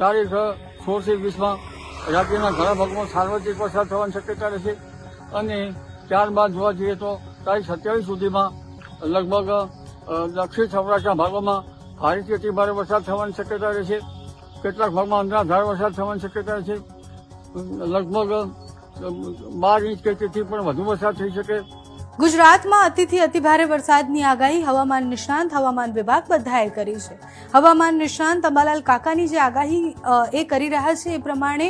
તારીખ સોળથી વીસમાં રાજ્યના ઘણા ભાગમાં સાર્વત્રિક વરસાદ થવાની શક્યતા રહેશે. અને ત્યારબાદ જોવા જઈએ તો તારીખ સત્યાવીસ સુધીમાં લગભગ દક્ષિણ સૌરાષ્ટ્રના ભાગોમાં ભારેથી અતિ ભારે વરસાદ થવાની શક્યતા રહેશે. કેટલાક ભાગમાં અંધાધાર વરસાદ થવાની શક્યતા રહેશે. લગભગ બાર ઇંચ કે તેથી પણ વધુ વરસાદ થઈ શકે. ગુજરાતમાં અતિથી અતિભારે વરસાદની આગાહી, હવામાન નિષ્ણાંત, હવામાન વિભાગ બધાએ કરી છે. હવામાન નિષ્ણાંત અંબાલાલ કાકાની જે આગાહી એ કરી રહ્યા છે, એ પ્રમાણે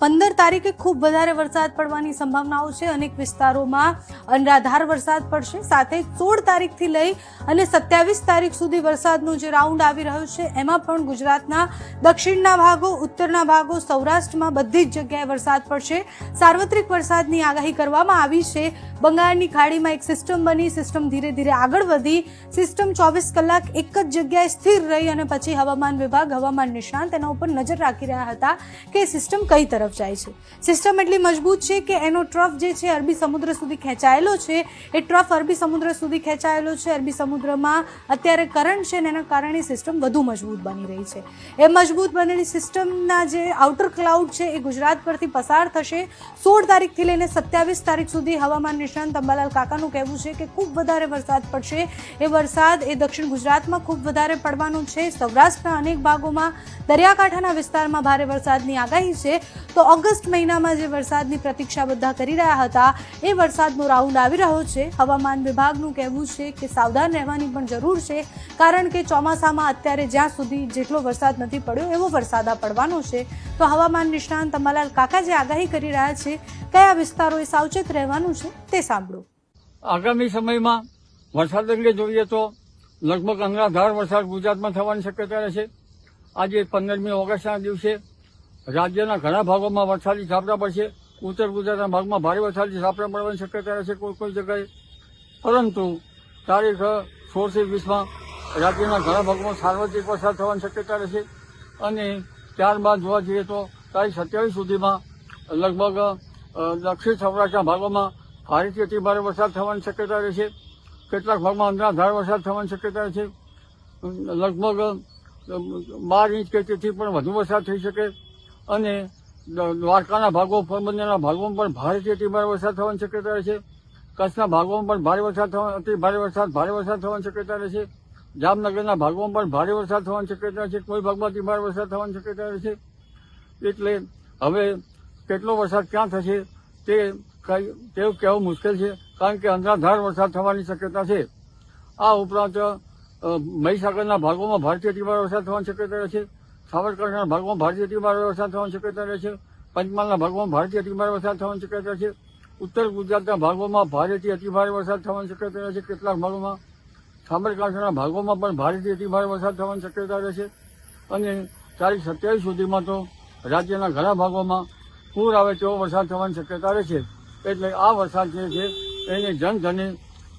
પંદર તારીખે ખૂબ વધારે વરસાદ પડવાની સંભાવનાઓ છે. અનેક વિસ્તારોમાં અનરાધાર વરસાદ પડશે. સાથે સોળ તારીખથી લઈ અને સત્યાવીસ તારીખ સુધી વરસાદનો જે રાઉન્ડ આવી રહ્યો છે, એમાં પણ ગુજરાતના દક્ષિણના ભાગો, ઉત્તરના ભાગો, સૌરાષ્ટ્રમાં બધી જ જગ્યાએ વરસાદ પડશે. સાર્વત્રિક વરસાદની આગાહી કરવામાં આવી છે. બંગાળની ખાડીમાં એક સિસ્ટમ બની, સિસ્ટમ ધીરે ધીરે આગળ વધી. સિસ્ટમ ચોવીસ કલાક એક જ જગ્યાએ સ્થિર રહી અને પછી હવામાન વિભાગ હવામાન નિષ્ણાંત એના ઉપર નજર રાખી રહ્યા હતા કે સિસ્ટમ કઈ તરફ જાય છે. સિસ્ટમ એટલી મજબૂત છે કે એનો ટ્રફ જે છે અરબી સમુદ્ર સુધી ખેંચાયેલો છે. એ ટ્રફ અરબી સમુદ્ર સુધી ખેંચાયેલો છે. અરબી સમુદ્રમાં અત્યારે કરંટ છે ને એના કારણે સિસ્ટમ વધુ મજબૂત બની રહી છે. એ મજબૂત બનેલી સિસ્ટમના જે આઉટર ક્લાઉડ છે એ ગુજરાત પરથી પસાર થશે. સોળ તારીખથી લઈને સત્યાવીસ તારીખ સુધી હવામાન નિષ્ણાંત અંબાલાલ કાકાનું કહેવું છે કે ખૂબ વધારે વરસાદ પડશે. એ વરસાદ એ દક્ષિણ ગુજરાતમાં ખૂબ વધારે પડવાનો છે. સૌરાષ્ટ્રના અનેક ભાગોમાં દરિયાકાંઠાના વિસ્તારમાં ભારે વરસાદની આગાહી છે. તો ઓગસ્ટ મહિનામાં જે વરસાદની પ્રતીક્ષા બધા કરી રહ્યા હતા, એ વરસાદનો રાઉન્ડ આવી રહ્યો છે. હવામાન વિભાગનું કહેવું છે કે સાવધાન રહેવાની પણ જરૂર છે, કારણ કે ચોમાસામાં અત્યારે જ્યાં સુધી જેટલો વરસાદ નથી પડ્યો, એવો વરસાદ આ પડવાનો છે. તો હવામાન નિષ્ણાંત અંબાલાલ કાકા જે આગાહી કરી રહ્યા છે, કયા વિસ્તારોએ સાવચેત રહેવાનું છે તે સાંભળો. આગામી સમયમાં વરસાદ અંગે જોઈએ તો લગભગ અંગાધાર વરસાદ ગુજરાતમાં થવાની શક્યતા રહેશે. આજે પંદરમી ઓગસ્ટના દિવસે રાજ્યના ઘણા ભાગોમાં વરસાદી ઝાપટા પડશે. ઉત્તર ગુજરાતના ભાગમાં ભારે વરસાદી ઝાપટા પડવાની શક્યતા રહેશે કોઈ કોઈ જગ્યાએ. પરંતુ તારીખ સોળથી વીસમાં રાજ્યના ઘણા ભાગમાં સાર્વત્રિક વરસાદ થવાની શક્યતા રહેશે. અને ત્યારબાદ જોવા જઈએ તો તારીખ સત્યાવીસ સુધીમાં લગભગ દક્ષિણ સૌરાષ્ટ્રના ભાગોમાં ભારેથી અતિ ભારે વરસાદ થવાની શક્યતા રહેશે કેટલાક ભાગમાં અંધાધાર વરસાદ થવાની શક્યતા રહેશે લગભગ બાર ઇંચ કે તેથી પણ વધુ વરસાદ થઈ શકે અને દ્વારકાના ભાગો પોરબંદરના ભાગોમાં પણ ભારેથી અતિ વરસાદ થવાની શક્યતા રહેશે કચ્છના ભાગોમાં પણ ભારે વરસાદ થવા અતિ ભારે વરસાદ ભારે વરસાદ થવાની શક્યતા રહેશે જામનગરના ભાગોમાં પણ ભારે વરસાદ થવાની શક્યતા છે. કોઈ ભાગમાં અતિ ભારે વરસાદ થવાની શક્યતા રહેશે એટલે હવે કેટલો વરસાદ ક્યાં થશે તે કઈ તેવું કહેવું મુશ્કેલ છે, કારણ કે અંધાધાર વરસાદ થવાની શક્યતા છે. આ ઉપરાંત મહીસાગરના ભાગોમાં ભારતીય અતિભારે વરસાદ થવાની શક્યતા રહે છે. સાબરકાંઠાના ભાગોમાં ભારતીય અતિભારે વરસાદ થવાની શક્યતા રહે છે. પંચમહાલના ભાગોમાં ભારતીય અતિભારે વરસાદ થવાની શક્યતા છે. ઉત્તર ગુજરાતના ભાગોમાં ભારેથી અતિભારે વરસાદ થવાની શક્યતા રહે છે કેટલાક ભાગોમાં. સાબરકાંઠાના ભાગોમાં પણ ભારેથી અતિભારે વરસાદ થવાની શક્યતા રહે છે. અને તારીખ સત્યાવીસ સુધીમાં તો રાજ્યના ઘણા ભાગોમાં પૂર આવે તેવો વરસાદ થવાની શક્યતા રહેશે એટલે આ વરસાદ જે છે, એને જનધને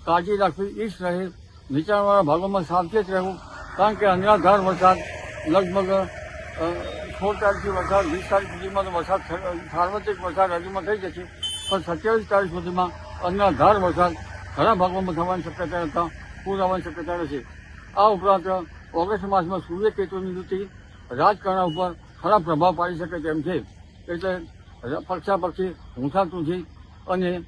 કાળજી રાખવી, ઈચ્છ રહે, નીચાણવાળા ભાગોમાં સાવચેત રહેવું, કારણ કે અનરાધાર વરસાદ, લગભગ સોળ તારીખથી વરસાદ, વીસ તારીખ સુધીમાં તો વરસાદ સાર્વત્રિક વરસાદ રાજ્યમાં થઈ જશે, પણ સત્યાવીસ તારીખ સુધીમાં અનરાધાર વરસાદ ઘણા ભાગોમાં થવાની શક્યતા હતા પૂર આવવાની શક્યતા રહેશે. આ ઉપરાંત, ઓગસ્ટ માસમાં સૂર્યકેતુની વૃત્તિ રાજકારણ ઉપર ખરાબ પ્રભાવ પાડી શકે તેમ છે. એટલે પક્ષા પક્ષી ઊંચાતુંથી અને